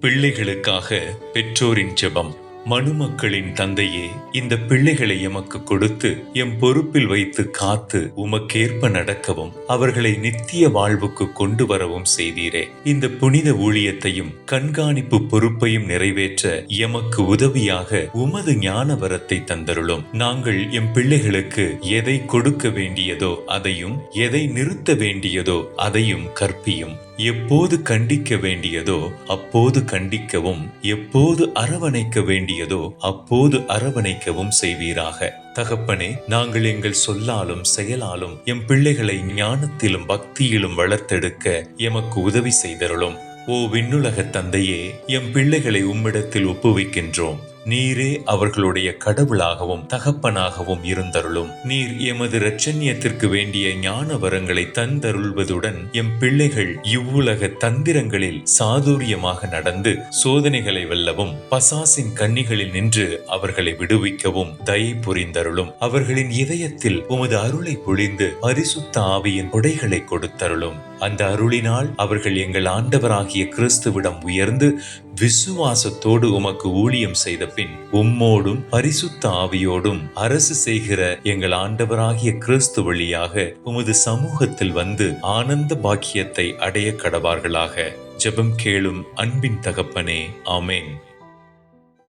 பிள்ளைகளுக்காக பெற்றோரின் ஜெபம். மனுமக்களின் தந்தையே இந்த பிள்ளைகளை எமக்கு கொடுத்து எம் பொறுப்பில் வைத்து காத்து உமக்கேற்ப நடக்கவும் அவர்களை நித்திய வாழ்வுக்கு கொண்டு வரவும் செய்தீரே. இந்த புனித ஊழியத்தையும் கண்காணிப்பு பொறுப்பையும் நிறைவேற்ற எமக்கு உதவியாக உமது ஞான வரத்தை தந்தருளும். நாங்கள் எம் பிள்ளைகளுக்கு எதை கொடுக்க வேண்டியதோ அதையும் எதை நிறுத்த வேண்டியதோ அதையும் கற்பியும். எப்போது கண்டிக்க வேண்டியதோ அப்போது கண்டிக்கவும் எப்போது அரவணைக்க வேண்டிய வேண்டியதோ அப்போது அரவணைக்கவும் செய்வீராக. தகப்பனே நாங்கள் எங்கள் சொல்லாலும் செயலாலும் எம் பிள்ளைகளை ஞானத்திலும் பக்தியிலும் வளர்த்தெடுக்க எமக்கு உதவி செய்தருளும். ஓ விண்ணுலக தந்தையே எம் பிள்ளைகளை உம்மிடத்தில் ஒப்புவிக்கின்றோம். நீரே அவர்களுடைய கடவுளாகவும் தகப்பனாகவும் இருந்தருளும். நீர் எமது இரட்சண்யத்திற்கு வேண்டிய ஞான வரங்களை தந்தருள்வதுடன் எம் பிள்ளைகள் இவ்வுலக தந்திரங்களில் சாதுரியமாக நடந்து சோதனைகளை வெல்லவும் பசாசின் கன்னிகளில் நின்று அவர்களை விடுவிக்கவும் தயை புரிந்தருளும். அவர்களின் இதயத்தில் உமது அருளை பொழிந்து பரிசுத்த ஆவியின் உடைகளை கொடுத்தருளும். அந்த அருளினால் அவர்கள் எங்கள் ஆண்டவராகிய கிறிஸ்துவிடம் உயர்ந்து விசுவாசத்தோடு உமக்கு ஊழியம் செய்த பின் உம்மோடும் பரிசுத்த ஆவியோடும் அரசு செய்கிற எங்கள் ஆண்டவராகிய கிறிஸ்து வழியாக உமது சமூகத்தில் வந்து ஆனந்த பாக்கியத்தை அடைய கடவார்களாக. ஜெபம் கேளும் அன்பின் தகப்பனே ஆமேன்.